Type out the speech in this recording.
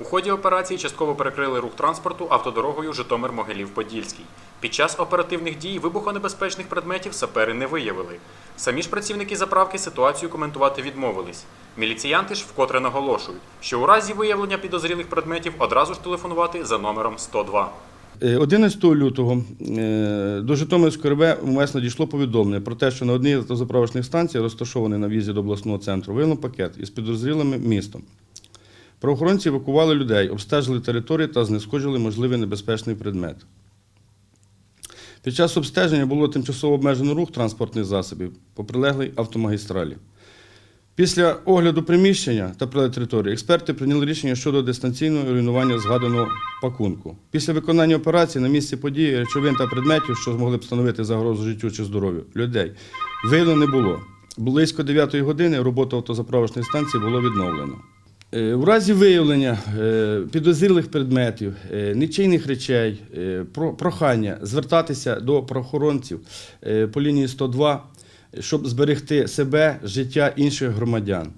У ході операції частково перекрили рух транспорту автодорогою Житомир-Могилів-Подільський. Під час оперативних дій вибухонебезпечних предметів сапери не виявили. Самі ж працівники заправки ситуацію коментувати відмовились. Міліціянти ж вкотре наголошують, що у разі виявлення підозрілих предметів одразу ж телефонувати за номером 102. Е, 11 лютого е, до Житомирської РВ МВС надійшло повідомлення про те, що на одній з автозаправочних станцій, розташованій на в'їзді до обласного центру, виявлено пакет із підозрілим містом. Правоохоронці евакували людей, обстежили територію та знешкоджили можливий небезпечний предмет. Під час обстеження було тимчасово обмежено рух транспортних засобів по прилеглій автомагістралі. Після огляду приміщення та території експерти прийняли рішення щодо дистанційного руйнування згаданого пакунку. Після виконання операції на місці події речовин та предметів, що змогли б становити загрозу життю чи здоров'ю людей, виявлено не було. Близько 9 години роботу автозаправочної станції було відновлено. Е, У разі виявлення е, підозрілих предметів, е, нічийних речей, е, прохання звертатися до правоохоронців е, по лінії 102, щоб зберегти себе, життя інших громадян.